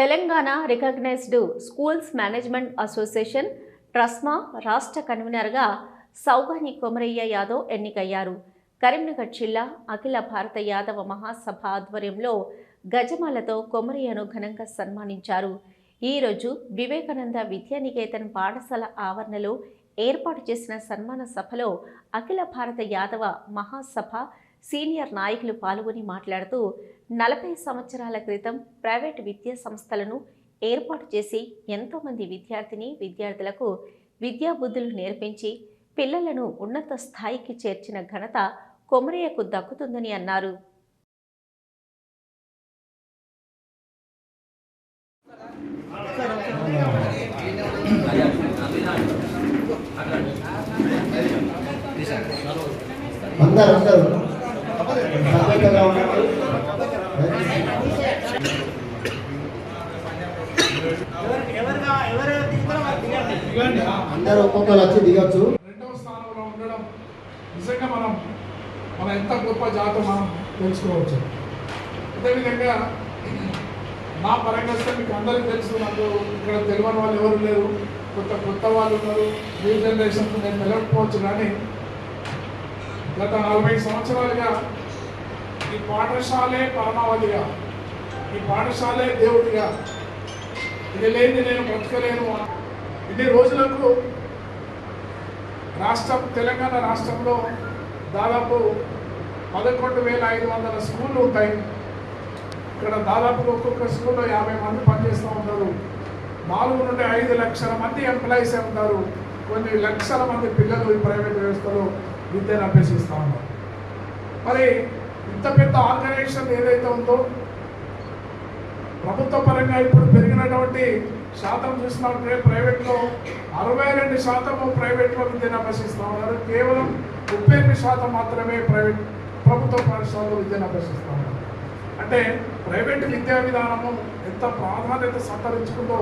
Telangana recognised schools management association TRSMA రాష్ట్ర కన్వీనర్గా సౌగాని కొమరయ్య యాదవ్ ఎన్నికయ్యారు. కరీంనగర్ జిల్లా అఖిల భారత యాదవ మహాసభ ఆధ్వర్యంలో గజమాలతో కొమరయ్యను ఘనంగా సన్మానించారు. ఈరోజు వివేకానంద విద్యానికేతన్ పాఠశాల ఆవరణలో ఏర్పాటు చేసిన సన్మాన సభలో అఖిల భారత యాదవ మహాసభ సీనియర్ నాయకులు పాల్గొని మాట్లాడుతూ నలభై సంవత్సరాల క్రితం ప్రైవేట్ విద్యా సంస్థలను ఏర్పాటు చేసి ఎంతోమంది విద్యార్థిని విద్యార్థులకు విద్యాబుద్ధులు నేర్పించి పిల్లలను ఉన్నత స్థాయికి చేర్చిన ఘనత కొమరయ్యకు దక్కుతుందని అన్నారు. అందరూ అందరూ. సభ్యతగా అందరూ ఒక్కొక్కరు వచ్చి దిగొచ్చు. రెండవ స్థానంలో ఉండడం నిజంగా మనం మన ఎంత గొప్ప జాతం మనం తెలుసుకోవచ్చు. అదేవిధంగా నా పరంగా సార్ మీకు అందరికీ తెలుసు నాకు ఇక్కడ తెలియని వాళ్ళు ఎవరు లేరు. కొత్త కొత్త వాళ్ళు ఉన్నారు. న్యూ జనరేషన్ నేను వెళ్ళకపోవచ్చు కానీ గత నలభై సంవత్సరాలుగా ఈ పాఠశాలే పరమావధిగా. ఈ పాఠశాలే దేవుడిగా. ఇది లేని నేను బ్రతకలేను ఇన్ని రోజులకు రాష్ట్రం తెలంగాణ రాష్ట్రంలో దాదాపు పదకొండు వేల ఐదు వందల స్కూళ్ళు ఉంటాయి. ఇక్కడ దాదాపు ఒక్కొక్క స్కూల్లో యాభై మంది పనిచేస్తూ ఉంటారు. నాలుగు నుండి ఐదు లక్షల మంది ఎంప్లాయీస్ ఉంటారు. కొన్ని లక్షల మంది పిల్లలు ఈ ప్రైవేట్ వ్యవస్థలో విద్యను అభ్యసిస్తూ ఉన్నారు. మరి ఇంత పెద్ద ఆర్గనైజేషన్ ఏదైతే ఉందో ప్రభుత్వ పరంగా ఇప్పుడు పెరిగినటువంటి శాతం చూసినట్టే ప్రైవేట్లో అరవై రెండు శాతము ప్రైవేట్లో విద్యను అభ్యసిస్తూ ఉన్నారు. కేవలం ముప్పై ఎనిమిది శాతం మాత్రమే ప్రైవేట్ ప్రభుత్వ పాఠశాలలో విద్యను అభ్యసిస్తూ ఉన్నారు. అంటే ప్రైవేట్ విద్యా విధానము ఎంత ప్రాధాన్యత సంతరించుకుందో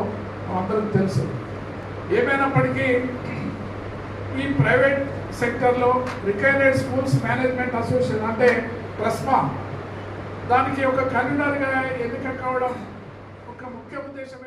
అందరికి తెలుసు. ఏమైనప్పటికీ ఈ ప్రైవేట్ సెక్టర్లో రికగ్నైజ్డ్ స్కూల్స్ మేనేజ్మెంట్ అసోసియేషన్ అంటే ట్రస్మా. దానికి ఒక కన్వీనర్గా ఎన్నిక కావడం ఒక ముఖ్య ఉద్దేశం